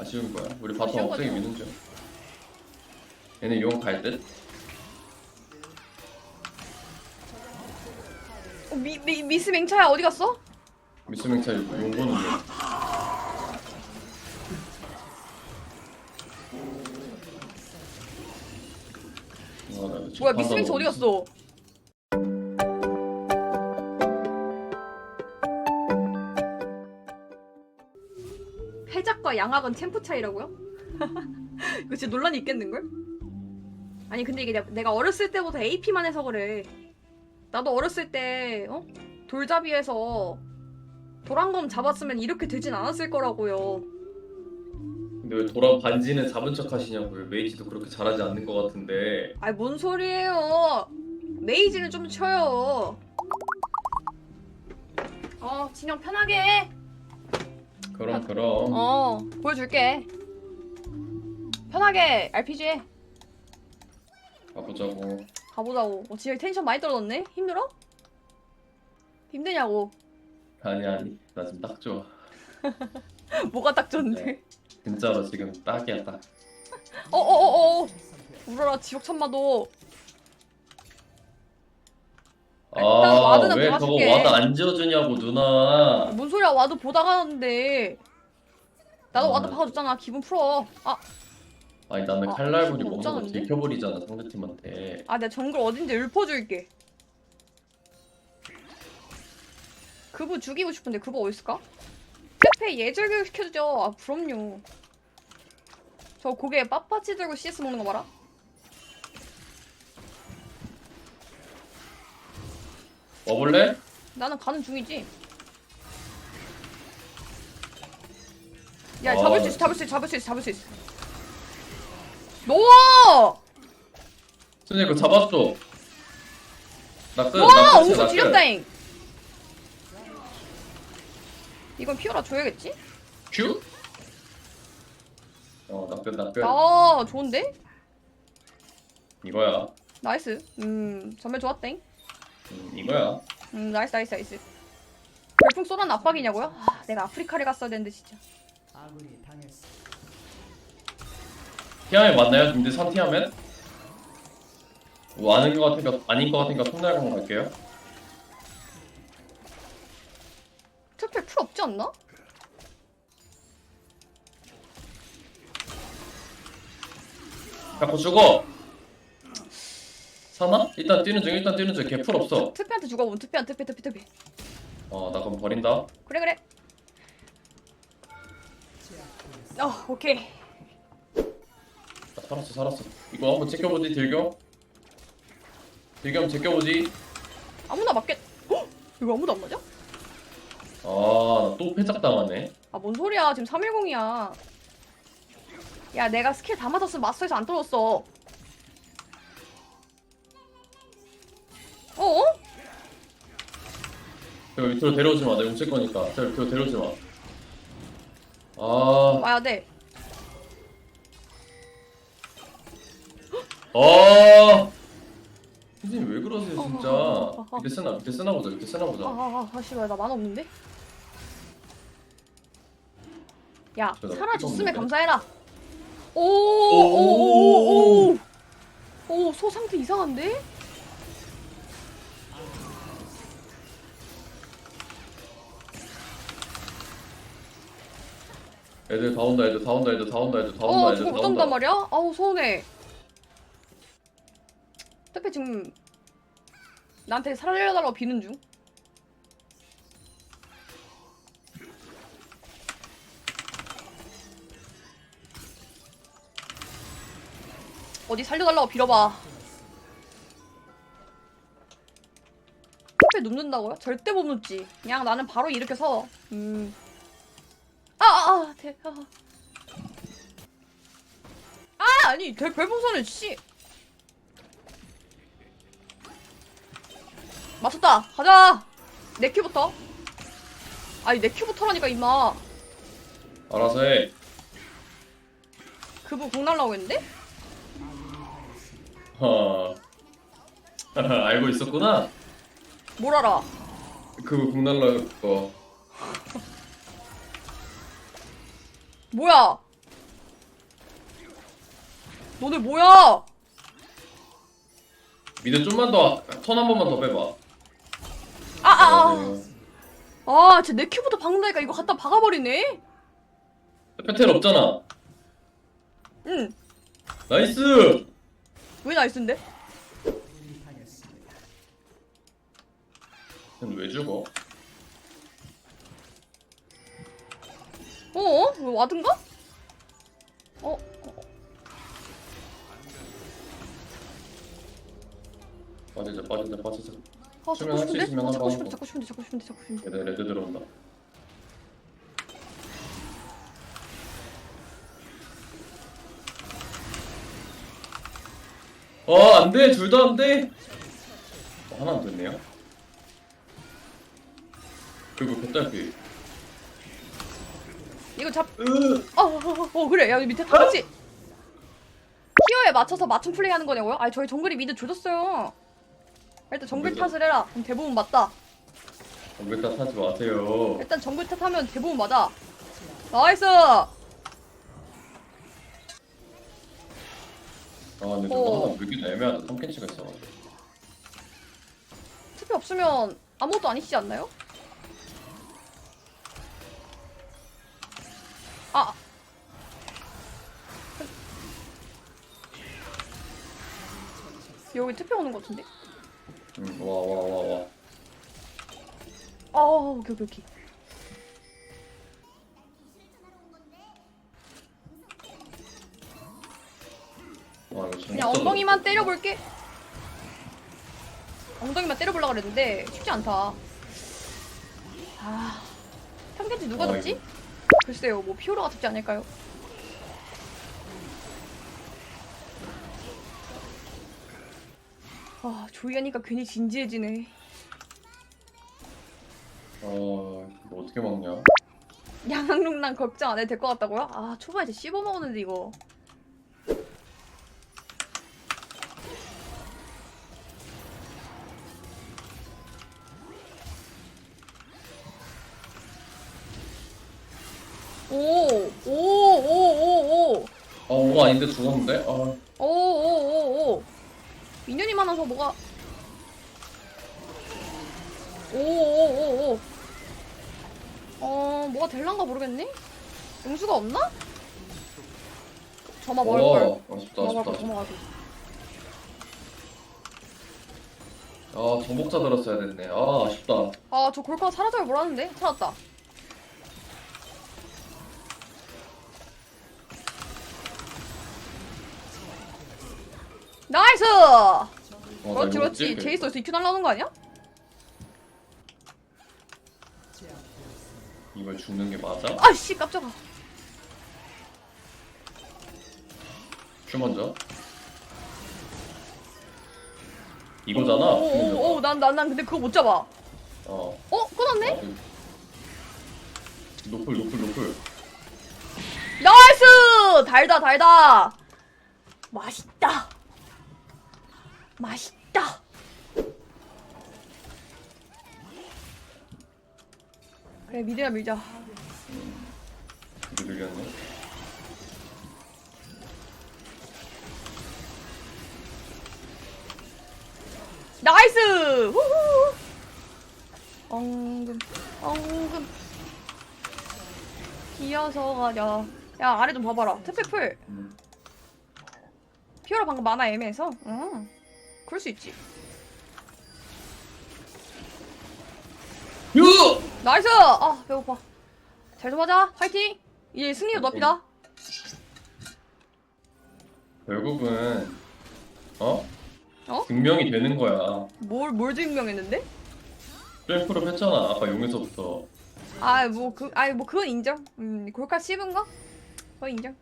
아쉬운 거야. 우리 바텀 아쉬운 억세게 거죠. 미는 중. 얘네 용 갈 듯? 어, 미, 미, 미스 맹차야 어디 갔어? 미스맹차 용 보는 중. 아, 나 이거 뭐야 첫 미스 맹차 어디 갔어? 해작과 양악은 템포 차이라고요? 이거 진짜 논란이 있겠는걸? 아니 근데 이게 내가- 내가 어렸을 때부터 AP만 해서 그래 나도 어렸을 때 어? 돌잡이에서 도란검 잡았으면 이렇게 되진 않았을 거라고요 근데 왜 돌아 반지는 잡은 척 하시냐고요. 메이지도 그렇게 잘하지 않는 것 같은데. 아이 뭔 소리예요 메이지는 좀 쳐요 어 진영 편하게 해 그럼 그럼. 어 보여줄게 편하게 RPG 해 가보자고. 가보자고 어, 진짜 텐션 많이 떨어졌네 힘들어? 힘드냐고 아니 아니. 나 지금 딱 좋아. 뭐가 딱 좋은데 네. 진짜로 지금 딱이야 딱. 어어어어 울어라 지옥 참마도 일단 와드는 아왜 저거 봐줄게. 와드 안 지어주냐고 누나. 뭔 소리야 와도 보다가 하는데 나도 아, 와도 네. 박아줬잖아 기분 풀어 아, 아니 나는 아, 먹는 거 없잖은데? 들켜버리잖아 상대팀한테. 아 내가 정글 어딘지 읊어줄게 그부 죽이고 싶은데 그부 어딨을까? 페페 예절 교육 시켜주죠 아 그럼요 저 고개에 빳빳이 들고 CS 먹는 거 봐라 와볼래? 나는 가는 중이지 야 아, 잡을 수나 있어 잡을 수 있어 잡을 수 있어 잡을 수 있어 놓아 순이 그거 잡았어. 나 끝. 나 와 끝이야 나 끝. 지렸다잉 이건 피오라 줘야겠지? 큐? 어 나 끝. 나 끝. 아 좋은데? 이거야. 나이스 음 전멸 좋았땡 음, 이거야. 음 나이스 나이스 나이스 별풍 쏘란 압박이냐고요? 아, 내가 아프리카를 갔어야 되는데 진짜 아군이 당했어. 티아멧 맞나요? 근데 3티아멧? 뭐 아는 것 같으니까 아닌 것 같으니까 통달공 갈게요. 특별 풀 없지 않나? 자꾸 죽어. 사나? 일단 뛰는 중. 일단 뛰는 중. 개풀 없어. 특별한테 죽어본 특별한 특별 특별 특별 어나 그럼 버린다. 그래 그래 어 오케이 나 살았어 살았어. 이거 한번 지켜보지 딜교. 딜교 한번 지켜보지. 아무나 맞겠 어? 이거 아무도 안 맞아? 아또 패작 당하네. 아 뭔 소리야 지금 310이야 야 내가 스킬 다 맞았으면 마스터에서 안 떨어졌어 어? 저 밑으로 데려오지 마. 나 용칠 거니까. 저 밑으로 데려오지 마. 아, 와야 돼 아. 선생님 왜 그러세요 진짜? 어, 어, 어. 밑에 쓰나 밑에 쓰나 보자. 밑에 쓰나 보자. 아아아 아, 씨발 나 만화 없는데? 야 살아줬으면 삐걱는데? 감사해라 오 오 오 오. 오오오오오소 상태 이상한데? 애들 다 온다. 애들 다 온다. 애들 다 온다. 애들 다 온다. 어 애들 저거 다 못 온다. 온단 말이야? 아우 서운해 택배 지금 나한테 살려달라고 비는 중 어디 살려달라고 빌어봐 택배 눕는다고요? 절대 못 눕지 그냥 나는 바로 일으켜서 음. 아아아 대 아. 아 아니 대 별풍선을 씨 맞췄다 가자 내 큐부터 아니 내 큐부터라니까 임마 알아서 해. 그부 공 날라고 했는데? 하. 알고 있었구나. 뭘 알아 그 국날라 거. 뭐야 너네 뭐야? 미드 좀만 더 턴 한 번만 더 빼봐. 아, 아, 아. 어, 아, 쟤내 큐부터 박는다니까 이거 갖다 박아버리네? 페텔 없잖아. 응. 나이스. 왜 나이스인데? 쟤는 왜 죽어? 어? 왜 와든가? 어? 빠지자 빠지자 빠지자. 아, 잡고 싶은데? 아, 잡고 싶은데. 잡고 싶은데, 잡고 싶은데, 잡고 싶은데. 얘네 레드 들어온다. 어, 안 돼. 둘 다 안 돼. 어, 하나 안 됐네요. 그리고 개딸피. 이거 잡, 으, 어, 어, 어, 어, 그래. 야, 여기 밑에 다 같이. 티어에 맞춰서 맞춤 플레이 하는 거냐고요? 아니, 저희 정글이 미드 조졌어요. 일단 정글 그죠. 탓을 해라. 그럼 대부분 맞다. 왜다 타지 마세요. 일단 정글 탓하면 대부분 맞아. 나이스! 아, 근데 저거 어. 하나 물기도 애매하다. 3캔치가 있어가지고. 투표 없으면 아무것도 아니시지 않나요? 여기 투표 오는 것 같은데? 응, 와, 와, 와, 와. 아, 오케이, 오케이, 오케이. 와, 이거 그냥 엉덩이만 때려볼게. 엉덩이만 때려보려고 그랬는데 쉽지 않다. 아, 평균치 누가 아이고. 잡지? 글쎄요, 뭐 피오라가 잡지 않을까요? 아, 조이하니까 괜히 진지해지네. 어, 이거 어떻게 먹냐? 양랑랑 걱정 안 해도 될 것 같다고요? 아, 초반에 진짜 씹어 먹었는데 이거. 오, 오, 오, 오, 오. 아, 오가 아닌데 죽었는데? 아, 오. 민현이 많아서 뭐가. 오, 오, 오, 오. 어, 뭐가 될란가 모르겠네? 용수가 없나? 점화. 와, 아쉽다, 점화 아쉽다. 점화 가지고. 아, 정복자 들었어야 됐네. 아, 아쉽다. 아, 저 골카 사라져야 몰랐는데? 찾았다. 나이스! 어, 나 그렇지, 이거 그렇지. 찍을게. 제이스 여기서 이큐 날라오는 거 아니야? 이걸 죽는 게 맞아? 아이씨, 깜짝아. 큐 먼저. 이거잖아. 오, 죽는 오, 거. 오, 난, 난, 난 근데 그거 못 잡아. 어. 어? 끊었네? 아, 노플, 노플, 노플. 나이스! 달다, 달다! 맛있다! 맛있다! 그래, 미드야 밀자. 늘렸네. 나이스! 후후! 엉금, 엉금. 기어서 가자. 야, 아래 좀 봐봐라. 특패풀. 음. 피오라 방금 만화 애매해서? 응. 그럴 수 있지. 유! 나이스! 아, 배고파. 잘좀 하자. 파이팅! 이제 승리의 높이다. 결국은, 어? 어? 증명이 되는 거야. 뭘, 뭘 증명했는데? 셀프로 했잖아. 아까 용에서부터. 아, 뭐, 그, 아니, 뭐, 그건 인정. 음, 골카 씹은 거? 그건 인정.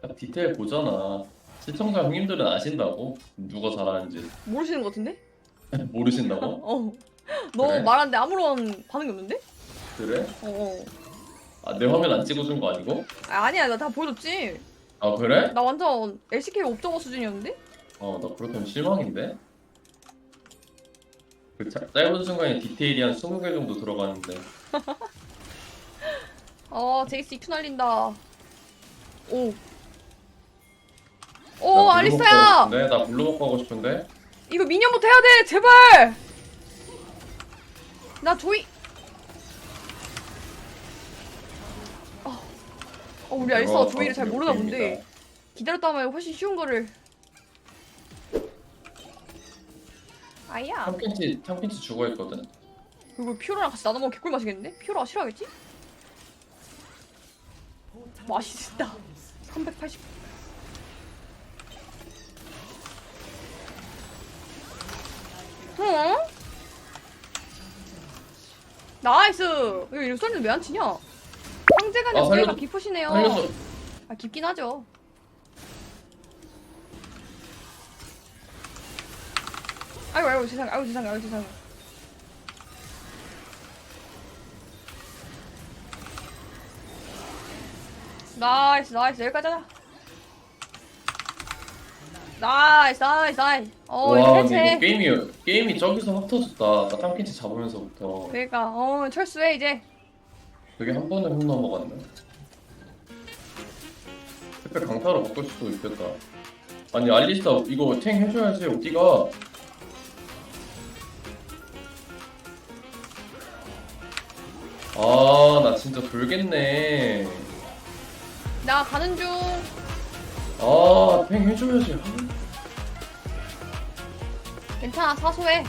딱 디테일 보잖아. 시청자 형님들은 아신다고. 누가 잘하는지. 모르시는 것 같은데? 모르신다고? 어. 너 그래? 말하는데 아무런 반응이 없는데? 그래? 어, 어. 아, 내 화면 안 찍어준 거 아니고? 아, 아니야, 나 다 보여줬지. 아, 그래? 나 완전 LCK 옵저버 수준이었는데? 어, 나 그렇다면 실망인데? 그 짜- 짧은 순간에 디테일이 한 20개 정도 들어가는데. 어, 제이스 이큐 날린다. 오. 오 알리스타야 네, 나 블루 먹고 하고 싶은데. 이거 미니언부터 해야 돼 제발 나 조이 어, 어 우리 알리스타가 이거 조이를 잘 어, 모르나. 본데 기다렸다 하면 훨씬 쉬운 거를 아야 탐켄치 탐켄치 죽어 있거든. 그리고 피오라랑 같이 나눠 먹으면 개꿀 맛이겠는데? 피오라가 싫어하겠지? 맛있다 380 나이스 이거 이거 쏘는데 왜안 치냐? 상대간의 아, 우애가 살려줘. 깊으시네요 살려줘. 아 깊긴 하죠 아이고 아이고 세상에 아이고 세상에 아이고 세상에 나이스 나이스 여기까지 하자 나이스 나이스 나이스 어 이거 와, 근데 이거 게임이 게임이 저기서 확 터졌다. 나 탐켄치 잡으면서부터. 그러니까 어 철수해 이제 그게 한 번에 훅 넘어갔네. 택배 강타로 바꿀 수도 있겠다. 아니 알리스타 이거 탱 해줘야지 어디가? 아 나 진짜 돌겠네. 나 가는 중 아탱 해줘야지. 아. 괜찮아 사소해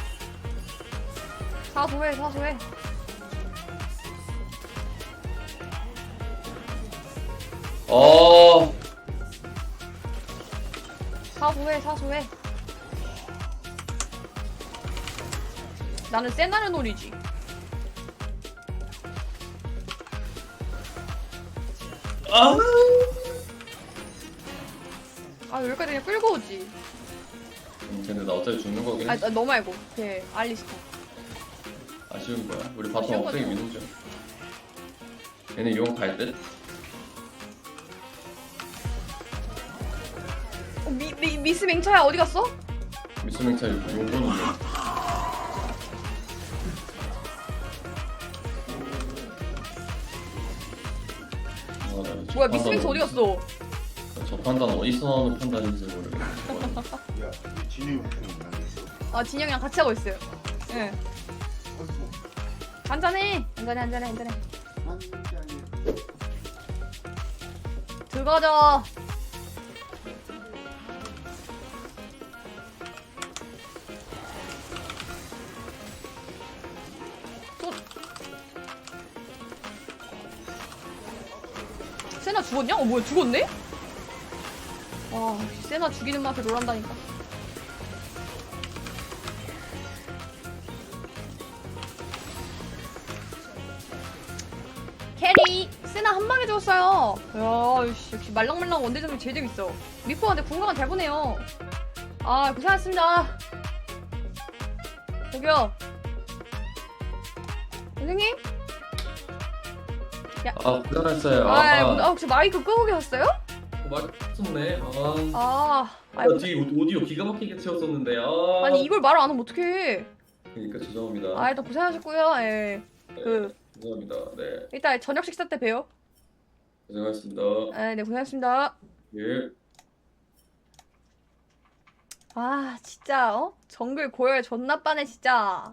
사소해 사소해 아 사소해 사소해 나는 세나를 노리지 아. 아 여기까지 그냥 끌고 오지 음, 근데 나 어차피 죽는 거긴 해. 아, 아, 너 말고 걔 알리스타 아쉬운 거야. 우리 바텀 아쉬운 억세게 거죠. 미는 중. 얘네 용갈 듯? 어, 미, 미, 미스 맹차야 어디 갔어? 미스맹차 용 보는 중. 아, 나저 뭐야 미스 맹차 어디 갔어? 저 판단 어디서 나오는 판단인지 모르겠어. 야, 진유 형님 만났어. 아 진영이랑 같이 하고 있어요 예 한잔해 한잔해 한잔해 한잔해 들어가자 또 세나 죽었냐? 어 뭐야 죽었네? 와 세나 죽이는 맛에 롤한다니까. 캐리 세나 한 방에 죽었어요. 야 씨, 역시 말랑말랑 원대장이 제일 재밌어. 미포한테 궁금한 잘 보네요. 아 고생하셨습니다. 저기요. 선생님? 아, 고생했어요. 아, 아, 아, 혹시 마이크 끄고 계셨어요? 맞췄네. 아, 아, 아 아, 뒤에 오디오 기가 막히게 채웠었는데. 아, 아니 이걸 말안 하면 어떡해 그러니까 죄송합니다. 아 일단 고생하셨고요 예. 그 죄송합니다. 네, 이따 저녁 식사 때 봬요 고생하셨습니다. 아, 네 고생하셨습니다 예. 아 진짜 어? 정글 고열 존나 빠네 진짜